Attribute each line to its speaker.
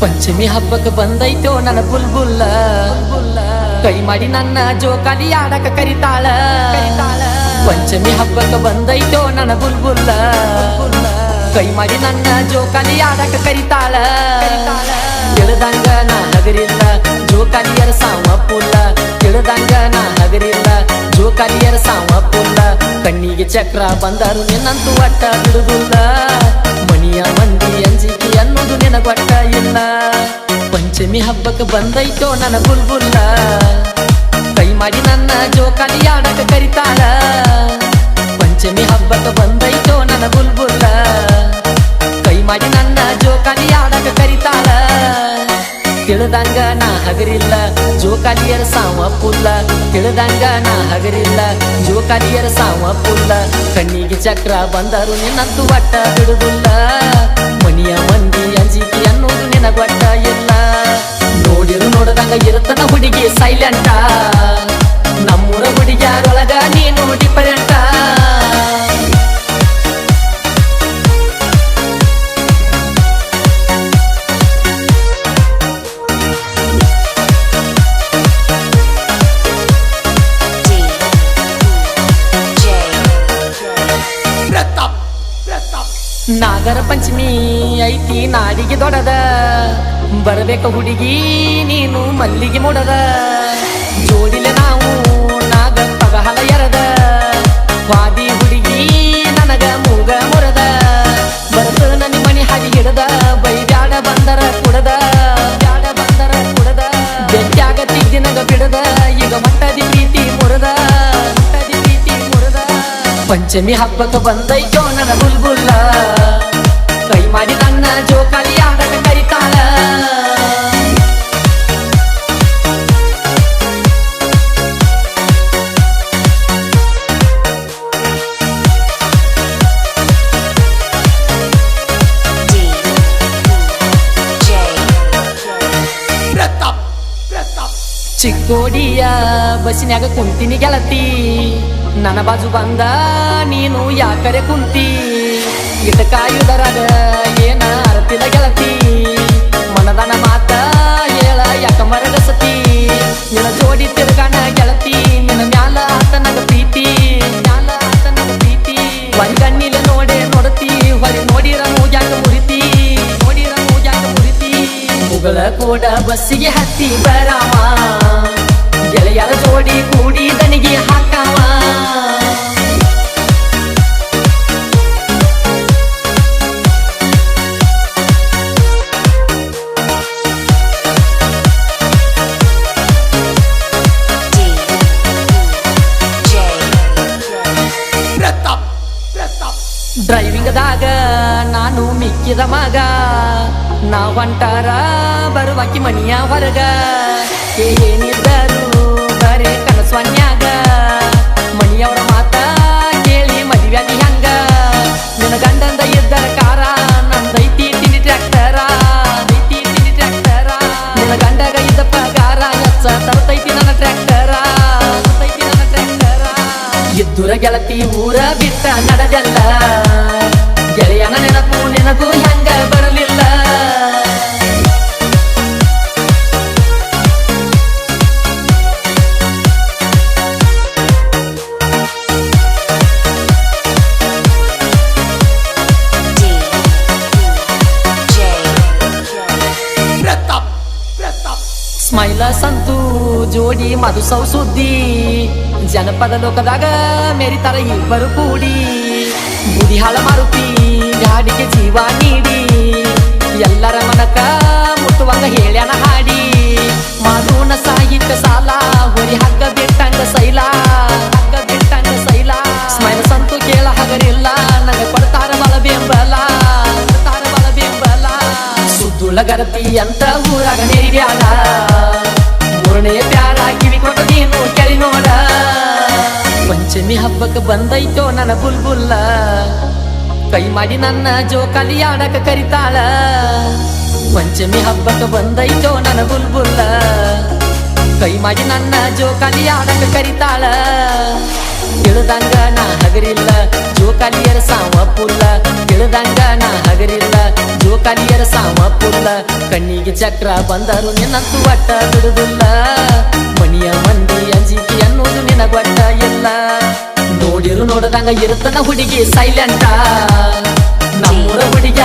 Speaker 1: ಪಂಚಮಿ ಹಬ್ಬಕ್ಕೆ ಬಂದೈತೋ ನನ್ನ ಬುಲ್ಬುಲ್ಲ. ಕೈ ಮಾಡಿ ನನ್ನ ಜೋಕಾಲಿ ಆಡಕ ಕರಿತಾಳ. ಪಂಚಮಿ ಹಬ್ಬಕ್ಕೆ ಬಂದೈತೋ ನನ್ನ ಬುಲ್ಬುಲ್ಲ. ಕೈ ಮಾಡಿ ನನ್ನ ಜೋಕಾಲಿ ಆಡಕ ಕರಿತಾಳ. ತಿಳಿದಂಗ ನಾ ನಗರಿಂದ ಜೋಕಾಲಿಯರ ಸಾವ ಪುಲ್ಲ. ತಿಳಿದಂಗ ನಾ ನಗರಿಂದ ಜೋಕಾಲಿಯರ ಸಾವ ಪುಲ್ಲ. ಕಣ್ಣಿಗೆ ಚಕ್ರ ಬಂದರು ನಿನ್ನಂತೂ ಅಟ್ಟ ಬಿಡುದಿಲ್ಲ. ಮನಿಯ ಮಂದಿ ಅಂಜಿಕೆ ಅನ್ನೋದು ನಿನಗೊಟ್ಟ ಇಲ್ಲ. ಪಂಚಮಿ ಹಬ್ಬಕ್ಕೆ ಬಂದೈತೋ ನನ್ನ ಬುಲ್ಬುಲ್ಲ. ಕೈ ಮಾಡಿ ನನ್ನ ಜೋಕಾಲಿ ಆಡಕ ಕರಿತಾಳ. ಪಂಚಮಿ ಹಬ್ಬಕ್ಕೆ ಬಂದೈತೋ ನನ್ನ ಬುಲ್ಬುಲ್ಲ. ತಿಳಿದಂಗ ನಾ ಹಗರಿಲ್ಲ. ಜೋಕಾಲಿಯರ ಸಾವ ಪುಲ್ಲ. ತಿಳಿದಂಗ ನಾ ಹಗರಿಲ್ಲ. ಜೋಕಾಲಿಯರ ಸಾವ ಪುಲ್ಲ. ಕಣ್ಣಿಗೆ ಚಕ್ರ ಬಂದರು ನಿನ್ನದ್ದು ಒಟ್ಟ ಬಿಡುದಿಲ್ಲ ಮನಿಯ ಮಂದಿ ಅಂಜಿಕೆ ಅನ್ನೋದು ನಿನಗೊಟ್ಟ ಇಲ್ಲ. ನೋಡಿರು ನೋಡದಂಗ ಇರುತ್ತನ ಹುಡುಗಿ ಸೈಲೆಂಟ ನಾಗರ ಪಂಚಮಿ ಐತಿ, ನಾಡಿಗೆ ದೊಡದ ಬರಬೇಕ ಹುಡುಗಿ, ನೀನು ಮಲ್ಲಿಗೆ ಮೂಡದ. ಜೋಡಿಲ ನಾವು ನಾಗ ಪಗಹಲ ಎರದ. ವಾದಿ ಹುಡುಗಿ, ನನಗ ಮೂಗ ಮುರದ. ಬರತ ನನ್ನ ಮಣಿ ಹಾಗೆ ಹಿಡದ, ಬೈಬ್ಯಾಡ ಬಂದರ ಕುಡದ. ಬ್ಯಾಡ ಬಂದರ ಕುಡದ. ಬೆಟ್ಟಾಗತ್ತಿದ್ದಿ ನಗ ಬಿಡದ, ಈಗ ಮಟ್ಟದಿ ಪ್ರೀತಿ ಮುರದ. ಮಟ್ಟದಿ ಪ್ರೀತಿ ಮುರದ. ಪಂಚಮಿ ಹಬ್ಬಕ್ಕೆ ಬಂದೈತೋ ನನ್ನ ಬುಲ್ಬುಲ್ಲ. ಚಿಕ್ಕೋಡಿಯ ಬಸ್ಸಿನ್ಯಾಗ ಕುಂತಿನಿ ಗೆಳತಿ. ನನ್ನ ಬಾಜು ಬಂದ, ನೀನು ಯಾಕರೆ ಕುಂತಿ? ಇಟ್ಟ ಕಾಯುದರಾಗ ಏನ ಅರತಿದ ಗೆಳತಿ. ಮನದನ ಮಾತ ಹೇಳ ಯಾಕ ಮರಗಸತಿ? ನಿನ್ನ ಜೋಡಿ ತಿರುಗಾಣ ಗೆಳತಿ, ನಿನ್ನ ಮ್ಯಾಲ ಆತ ನಗ ಪ್ರೀತಿ. ಮ್ಯಾಲ ಆತ ಪ್ರೀತಿ. ಪ್ರೀತಿ ಕಣ್ಣಿಲ್ಲ ನೋಡೆ ನೋಡತಿ ಹೊರಿ ನೋಡಿರ ಮೂಗ್ಯಾಗ ಮುರಿತಿ. ನೋಡಿರ ಮೂಗ್ಯಾಗ ಮುರಿತಿ. ಮುಗಳ ಕೂಡ ಬಸ್ಸಿಗೆ ಹತ್ತಿ ಬರಾವ ಡ್ರೈವಿಂಗ್ದಾಗ ನಾನು ಮಿಕ್ಕಿದ ಮಗ. ನಾ ಹೊಂಟಾರ ಬರುವಾಕಿ ಮನಿಯ ಹೊರಗ. ಏನಿದ್ದರು ಬರೇ ಕನಸ್ವನ್ಯಾಗ ಮನಿಯವರ ಮಾತ ಕೇಳಿ ಮದುವೆಯಾಗಿ ಹಂಗ. ನನ್ನ ಗಂಡಂದ ಇದ್ದರ ಕಾರ ನಂದೈತಿ ತಿಂಡಿ ಟ್ರ್ಯಾಕ್ಟರ. ಐತಿ ತಿಂಡಿ ಟ್ರ್ಯಾಕ್ಟರ. ನನ್ನ ಗಂಡಗ ಇದ್ದ ಪ್ರಕಾರ ಎಚ್ಚ ತರತೈತಿ ನನ್ನ ಟ್ರ್ಯಾಕ್ಟರ. ತರತೈತಿ ನನ್ನ ಟ್ರ್ಯಾಕ್ಟರ. ಇದ್ದುರ ಗೆಳತಿ ಊರ ಬಿಟ್ಟ ನಡೆದಲ್ಲ. ಸ್ಮೈಲ ಸಂತು, ಜೋಡಿ ಮಧು ಸೌ ಸುದ್ದಿ ಜನಪದ ಲೋಕದಾಗ ಮೆರಿತಾರ ಇಬ್ಬರು ಕೂಡಿ. ಬುದಿ ಹಾಳ ಮಾರುತಿ ಗಾಡಿಗೆ ಜೀವ ನೀಡಿ. ಎಲ್ಲರ ಮನಕ ಮುಟ್ಟುವಂಗ ಹೇಳ್ಯಾನ ಹಾಡಿ. ಮಾಧುನ ಸಾಹಿತ್ಯ ಸಾಲ, ಹೊರಿ ಹಗ್ಗ ಬಿಟ್ಟಂಗ ಸೈಲ. ಹಗ್ಗ ಬಿಟ್ಟಂಗ ಸೈಲ. ಸ್ಮೈಲ ಸಂತು ಕೇಳ ಹಗರಿಲ್ಲ ನನಗೆ ಕೊಡ್ತಾರ ಬಲ ಬೆಂಬಲ. ಕೊಡ್ತಾರ ಬಲ ಬೆಂಬಲ. ಸುದ್ದುಳ ಗರತಿ ಅಂತ ಊರಾಗ ನೆರಿಬ್ಯಾಡ ಮೂರನೇ ಪ್ಯಾರ, ಕಿವಿ ಕೊಟ್ಟು ನೀನು ಕೆಳಿ ನೋಡ. ಪಂಚಮಿ ಹಬ್ಬಕ್ಕೆ ಬಂದೈತೋ ನನ್ನ ಬುಲ್ಬುಲ್ಲ. ಕೈ ಮಾಡಿ ನನ್ನ ಜೋಕಾಲಿ ಆಡಕ ಕರಿತಾಳ. ಪಂಚಮಿ ಹಬ್ಬಕ್ಕೆ ಬಂದೈತೋ ನನ್ನ ಬುಲ್ಬುಲ್ಲ. ಕೈ ಮಾಡಿ ನನ್ನ ಜೋಕಾಲಿ ಆಡಕ ಕರಿತಾಳ. ತಿಳಿದಂಗ ನಾ ಹಗರಿಲ್ಲ. ಜೋಕಾಲಿಯರ ಸಾವ ಪುಲ್ಲ. ತಿಳಿದಂಗ ನಾ ಹಗರಿಲ್ಲ. ಜೋಕಾಲಿಯರ ಕಲಿಯರ ಸಾಮ ಪುಲ್ಲ. ಕಣ್ಣಿಗೆ ಚಕ್ರ ಬಂದರು ನಿನ್ನಂತೂ ಒಟ್ಟ ಬಿಡುದಿಲ್ಲ ಮನಿಯ ಮಂದಿ ಅಂಜಿಕೆ ಅನ್ನೋದು ನಿನಗೊಟ್ಟ ಇಲ್ಲ. ನೋಡಿರು ನೋಡದಂಗ ಇರುತ್ತನ ಹುಡುಗಿ ಸೈಲೆಂಟ ನಮ್ಮೂರ ಹುಡುಗ